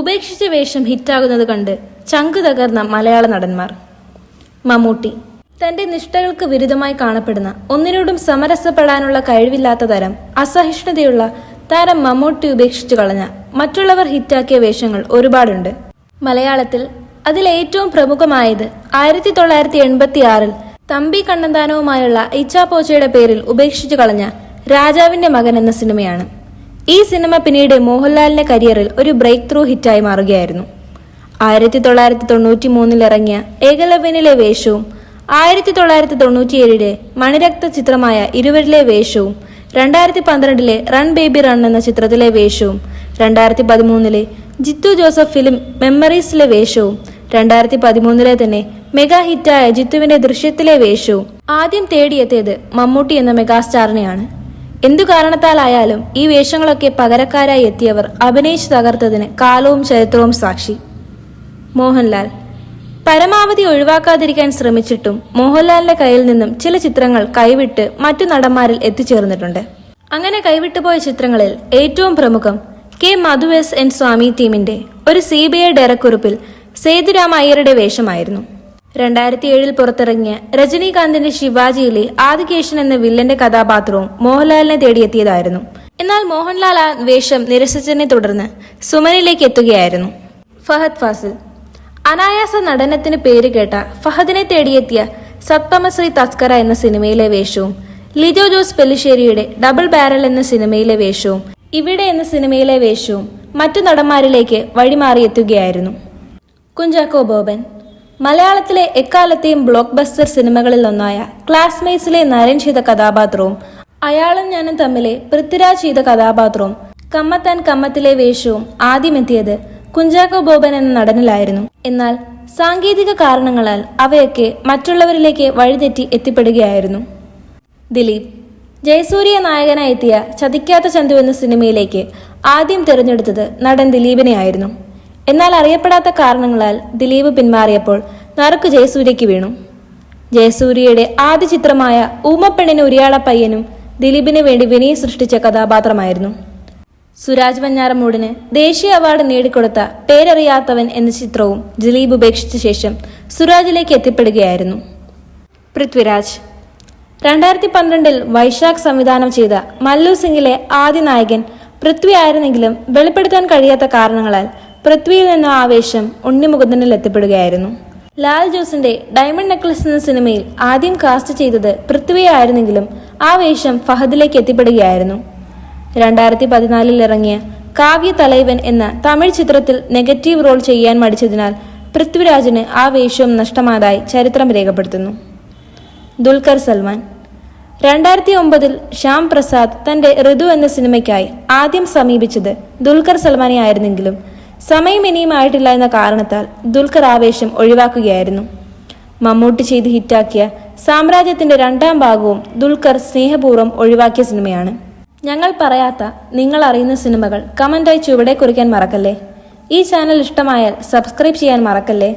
ഉപേക്ഷിച്ച വേഷം ഹിറ്റാകുന്നത് കണ്ട് ചങ്ക് തകർന്ന മലയാള നടന്മാർ. മമ്മൂട്ടി. തന്റെ നിഷ്ഠകൾക്ക് വിരുദ്ധമായി കാണപ്പെടുന്ന ഒന്നിനോടും സമരസപ്പെടാനുള്ള കഴിവില്ലാത്ത തരം അസഹിഷ്ണുതയുള്ള താരം മമ്മൂട്ടി ഉപേക്ഷിച്ചു കളഞ്ഞ മറ്റുള്ളവർ ഹിറ്റാക്കിയ വേഷങ്ങൾ ഒരുപാടുണ്ട്. മലയാളത്തിൽ അതിൽ ഏറ്റവും പ്രമുഖമായത് ആയിരത്തി തൊള്ളായിരത്തി എൺപത്തി ആറിൽ തമ്പി കണ്ണന്താനവുമായുള്ള ഇച്ചാപ്പോച്ചയുടെ പേരിൽ ഉപേക്ഷിച്ചു കളഞ്ഞ രാജാവിന്റെ മകൻ എന്ന സിനിമയാണ്. ഈ സിനിമ പിന്നീട് മോഹൻലാലിന്റെ കരിയറിൽ ഒരു ബ്രേക്ക് ത്രൂ ഹിറ്റായി മാറുകയായിരുന്നു. ആയിരത്തി തൊള്ളായിരത്തി തൊണ്ണൂറ്റി മൂന്നിൽ ഇറങ്ങിയ ഏകലവ്യനിലെ വേഷവും ആയിരത്തി തൊള്ളായിരത്തി തൊണ്ണൂറ്റിയേഴിലെ മണിരക്ത ചിത്രമായ ഇരുവരിലെ വേഷവും രണ്ടായിരത്തി പന്ത്രണ്ടിലെ റൺ ബേബി റൺ എന്ന ചിത്രത്തിലെ വേഷവും രണ്ടായിരത്തി പതിമൂന്നിലെ ജിത്തു ജോസഫ് ഫിലിം മെമ്മറീസിലെ വേഷവും രണ്ടായിരത്തി പതിമൂന്നിലെ തന്നെ മെഗാ ഹിറ്റായ ജിത്തുവിന്റെ ദൃശ്യത്തിലെ വേഷവും ആദ്യം തേടിയെത്തിയത് മമ്മൂട്ടി എന്ന മെഗാസ്റ്റാറിനെയാണ്. എന്തു കാരണത്താലായാലും ഈ വേഷങ്ങളൊക്കെ പകരക്കാരായി എത്തിയവർ അഭിനയിച്ച് തകർത്തതിന് കാലവും ചരിത്രവും സാക്ഷി. മോഹൻലാൽ. പരമാവധി ഒഴിവാക്കാതിരിക്കാൻ ശ്രമിച്ചിട്ടും മോഹൻലാലിന്റെ കയ്യിൽ നിന്നും ചില ചിത്രങ്ങൾ കൈവിട്ട് മറ്റു നടന്മാരിൽ എത്തിച്ചേർന്നിട്ടുണ്ട്. അങ്ങനെ കൈവിട്ടുപോയ ചിത്രങ്ങളിൽ ഏറ്റവും പ്രമുഖം K Madhu S N Swami ടീമിന്റെ ഒരു സി ബി ഐ ഡയറക്കുറിപ്പിൽ സേതുരാമയ്യരുടെ വേഷമായിരുന്നു. രണ്ടായിരത്തി ഏഴിൽ പുറത്തിറങ്ങിയ രജനീകാന്തിന്റെ ശിവാജിയിലെ ആദികേശൻ എന്ന വില്ലന്റെ കഥാപാത്രവും മോഹൻലാലിനെ തേടിയെത്തിയതായിരുന്നു. എന്നാൽ മോഹൻലാൽ ആ വേഷം നിരസിച്ചതിനെ തുടർന്ന് സുമനിലേക്ക് എത്തുകയായിരുന്നു. ഫഹദ് ഫാസിൽ. അനായാസ നടനത്തിന് പേര് കേട്ട ഫഹദിനെ തേടിയെത്തിയ സത്പമശ്രീ തസ്കര എന്ന സിനിമയിലെ വേഷവും ലിജോ ജോസ് പെല്ലിശ്ശേരിയുടെ ഡബിൾ ബാരൽ എന്ന സിനിമയിലെ വേഷവും ഇവിടെ എന്ന സിനിമയിലെ വേഷവും മറ്റു നടന്മാരിലേക്ക് വഴിമാറിയെത്തുകയായിരുന്നു കുഞ്ചാക്കോ ബോബൻ. മലയാളത്തിലെ എക്കാലത്തെയും ബ്ലോക്ക് ബസ്റ്റർ സിനിമകളിൽ ഒന്നായ ക്ലാസ്മേറ്റ്സിലെ നരൻ ചെയ്ത കഥാപാത്രവും അയാളും ഞാനും തമ്മിലെ പൃഥ്വിരാജ് ചെയ്ത കഥാപാത്രവും കമ്മത്താൻ കമ്മത്തിലെ വേഷവും ആദ്യമെത്തിയത് കുഞ്ചാക്കോ ബോബൻ എന്ന നടനിലായിരുന്നു. എന്നാൽ സാങ്കേതിക കാരണങ്ങളാൽ അവയൊക്കെ മറ്റുള്ളവരിലേക്ക് വഴിതെറ്റി എത്തിപ്പെടുകയായിരുന്നു. ദിലീപ് ജയസൂര്യ നായകനായെത്തിയ ചതിക്കാത്ത ചന്തു എന്ന സിനിമയിലേക്ക് ആദ്യം തിരഞ്ഞെടുത്തത് നടൻ ദിലീപിനെ ആയിരുന്നു എന്നാൽ അറിയപ്പെടാത്ത കാരണങ്ങളാൽ ദിലീപ് പിന്മാറിയപ്പോൾ നറുക്ക് ജയസൂര്യയ്ക്ക് വീണു. ജയസൂര്യയുടെ ആദ്യ ചിത്രമായ ഊമപ്പെണ്ണിന് ഉരിയാള പയ്യനും ദിലീപിന് വേണ്ടി വിനയ് സൃഷ്ടിച്ച കഥാപാത്രമായിരുന്നു. സുരാജ് വഞ്ഞാറമൂടിന് ദേശീയ അവാർഡ് നേടിക്കൊടുത്ത പേരറിയാത്തവൻ എന്ന ചിത്രവും ദിലീപ് ഉപേക്ഷിച്ച ശേഷം സുരാജിലേക്ക് എത്തിപ്പെടുകയായിരുന്നു. പൃഥ്വിരാജ്. രണ്ടായിരത്തി പന്ത്രണ്ടിൽ വൈശാഖ് സംവിധാനം ചെയ്ത മല്ലു സിംഗിലെ ആദ്യ നായകൻ പൃഥ്വി ആയിരുന്നെങ്കിലും വെളിപ്പെടുത്താൻ കഴിയാത്ത കാരണങ്ങളാൽ പൃഥ്വിയിൽ നിന്ന് ആവേശം ഉണ്ണിമുകുന്ദനിൽ എത്തിപ്പെടുകയായിരുന്നു. ലാൽ ജോസിന്റെ ഡയമണ്ട് നെക്ലസ് എന്ന സിനിമയിൽ ആദ്യം കാസ്റ്റ് ചെയ്തത് പൃഥ്വിയെ ആയിരുന്നെങ്കിലും ആ വേഷം ഫഹദിലേക്ക് എത്തിപ്പെടുകയായിരുന്നു. രണ്ടായിരത്തി പതിനാലിൽ ഇറങ്ങിയ കാവ്യ തലൈവൻ എന്ന തമിഴ് ചിത്രത്തിൽ നെഗറ്റീവ് റോൾ ചെയ്യാൻ മടിച്ചതിനാൽ പൃഥ്വിരാജിന് ആ വേഷവും നഷ്ടമായതായി ചരിത്രം രേഖപ്പെടുത്തുന്നു. ദുൽഖർ സൽമാൻ. രണ്ടായിരത്തി ഒമ്പതിൽ ശ്യാം പ്രസാദ് തന്റെ ഋതു എന്ന സിനിമയ്ക്കായി ആദ്യം സമീപിച്ചത് ദുൽഖർ സൽമാനെ ആയിരുന്നെങ്കിലും സമയം ഇനിയും ആയിട്ടില്ല എന്ന കാരണത്താൽ ദുൽഖർ ആവേശം ഒഴിവാക്കുകയായിരുന്നു. മമ്മൂട്ടി ചെയ്ത് ഹിറ്റാക്കിയ സാമ്രാജ്യത്തിന്റെ രണ്ടാം ഭാഗവും ദുൽഖർ സ്നേഹപൂർവം ഒഴിവാക്കിയ സിനിമയാണ്. ഞങ്ങൾ പറയാത്ത നിങ്ങൾ അറിയുന്ന സിനിമകൾ കമന്റായി ചുവടെ കുറിക്കാൻ മറക്കല്ലേ? ഈ ചാനൽ ഇഷ്ടമായാൽ സബ്സ്ക്രൈബ് ചെയ്യാൻ മറക്കല്ലേ?